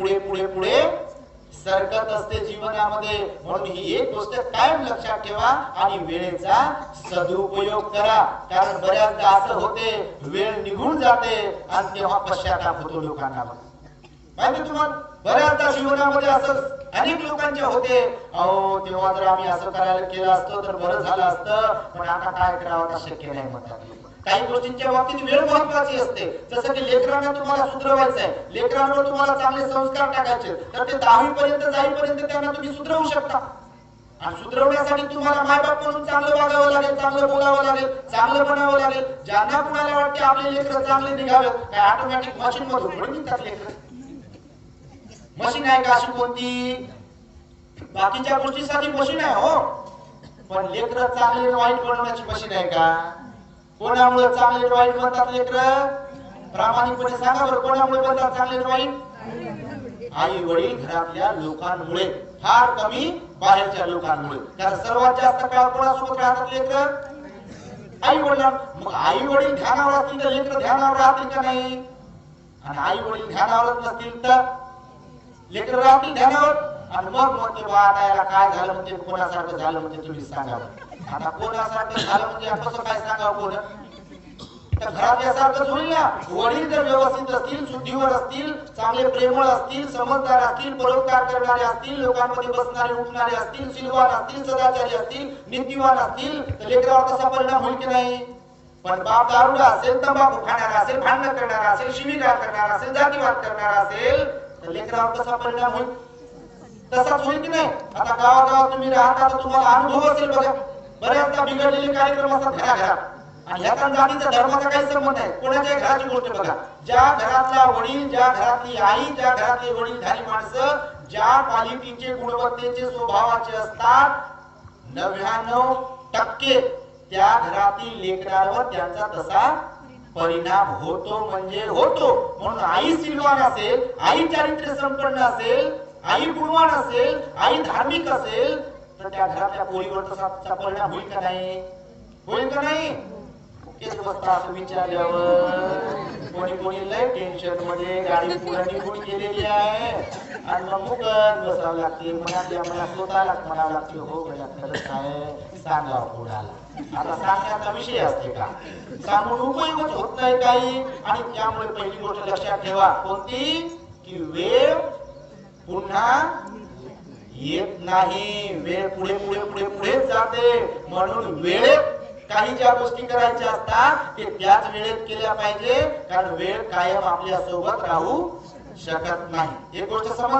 पुढे पुढे पुढे सरकत असते जीवनामध्ये. म्हणून ही एक गोष्ट कायम लक्षात ठेवा आणि वेळेचा सदुपयोग करा. कारण बऱ्याचदा असं होते वेळ निघून जाते आणि तेव्हा पश्चाताप होतो लोकांना माहिती तुम्हाला? बऱ्याचदा जीवनामध्ये असं अनेक लोकांचे होते. अहो तेव्हा जर आम्ही असं करायला केलं असतं तर बरं झालं असतं. पण आता काय करावं शक्य नाही म्हणतात लोक. काही गोष्टींच्या बाबतीत वेळ महत्वाची असते. जसं की लेकरांना तुम्हाला सुधरवायचं आहे लेकरांवर तुम्हाला चांगले संस्कार टाकायचे. तर ते दहावी पर्यंत जाईपर्यंत त्यांना तुम्ही सुधरवू शकता. आणि सुधरवण्यासाठी तुम्हाला मायबाप म्हणून चांगलं वागावं लागेल चांगलं बोलावं लागेल चांगलं बनावं लागेल. ज्यांना कुणाला वाटते आपले लेकर चांगले निघावेत काय ऑटोमॅटिक मशीन मधून म्हणून निघतात लेकर. मशीन आहे का अशी कोणती? बाकीच्या गोष्टीसाठी मशीन आहे हो. पण लेकर चांगले वाईट बनवण्याची मशीन आहे का? कोणामुळे चांगले वाईट बनतात लेकर? प्रामाणिकपणे म्हणजे सांगा बरं कोणामुळे बनतात चांगले वाईट आई वडील घरातल्या लोकांमुळे फार कमी बाहेरच्या लोकांमुळे. त्या सर्वात जास्त काळ कोणासोबत राहतात लेकर? आई वडिलां. मग आई वडील ध्यानावर असतील तर लेकर ध्यानावर राहतील का नाही? आणि आई वडील ध्यानावरच नसतील तर लेकर राहतील ध्यानावर? आणि मग म्हणते बा याला काय झालं म्हणजे कोणासारखं झालं म्हणजे तुम्ही सांगा आता कोणासारखं झालं म्हणजे कसं काय सांगा कोण तर होईल ना वडील जर व्यवस्थित असतील शुद्धीवर असतील चांगले प्रेमळ असतील समजदार असतील परोपकार करणारे असतील लोकांमध्ये बसणारे उठणारे असतील सिलवान असतील सदाचारी असतील नीतिवान असतील तर लेकरावर तसा परिणाम होईल की नाही? पण बाप दारुडा असेल तंबाखू खाणारा असेल भांडण करणारा असेल शिवीगाळ करणारा असेल जातीवाद करणारा असेल तर लेकरावर कसा परिणाम होईल. तसाच होईल की नाही. आता गावागावात तुम्ही राहता तर तुम्हाला अनुभव असेल बघा. बऱ्याचदा बिघडलेले कार्यक्रम असतात घराघरात. आणि ह्याचा जातीचा धर्माचा काही संबंध आहे कोणाच्या घराची गोष्ट बघा. ज्या घरातला वडील ज्या घरातली आई ज्या घरातले वडीलधारी माणसं ज्या क्वालिटीचे गुणवत्तेचे स्वभावाचे असतात नव्याण्णव टक्के त्या घरातील लेकरावर त्यांचा तसा परिणाम होतो म्हणजे होतो. म्हणून आई सिलवान असेल आई चारित्र्य संपन्न असेल आई गुणवान असेल आई धार्मिक असेल तर त्या घरातल्या पोळीवर तसा तसा परिणाम होईल का नाही? होईल का नाही? तेच विचारल्यावर कोणी कोणी लय टेन्शनमध्ये गाडी पुढे निघून गेलेली आहे. आणि मग मुकत बसावं लागते. मनातल्या मला स्वतःला म्हणावं लागते हो गड्या खरंच आहे. सांगावं पुढाला. आता सांगण्याचा विषय असते का? सांगून उपयोगच होत नाही काही. आणि त्यामुळे पहिली गोष्ट लक्षात ठेवा. कोणती? की वेळ पुन्हा येत नाही. वेळ पुढे पुढे पुढे पुढे जाते. म्हणून वेळेत काही ज्या गोष्टी करायच्या असतात ते त्याच वेळेत केल्या पाहिजे. कारण वेळ कायम आपल्यासोबत राहू शकत नाही. एक गोष्ट समज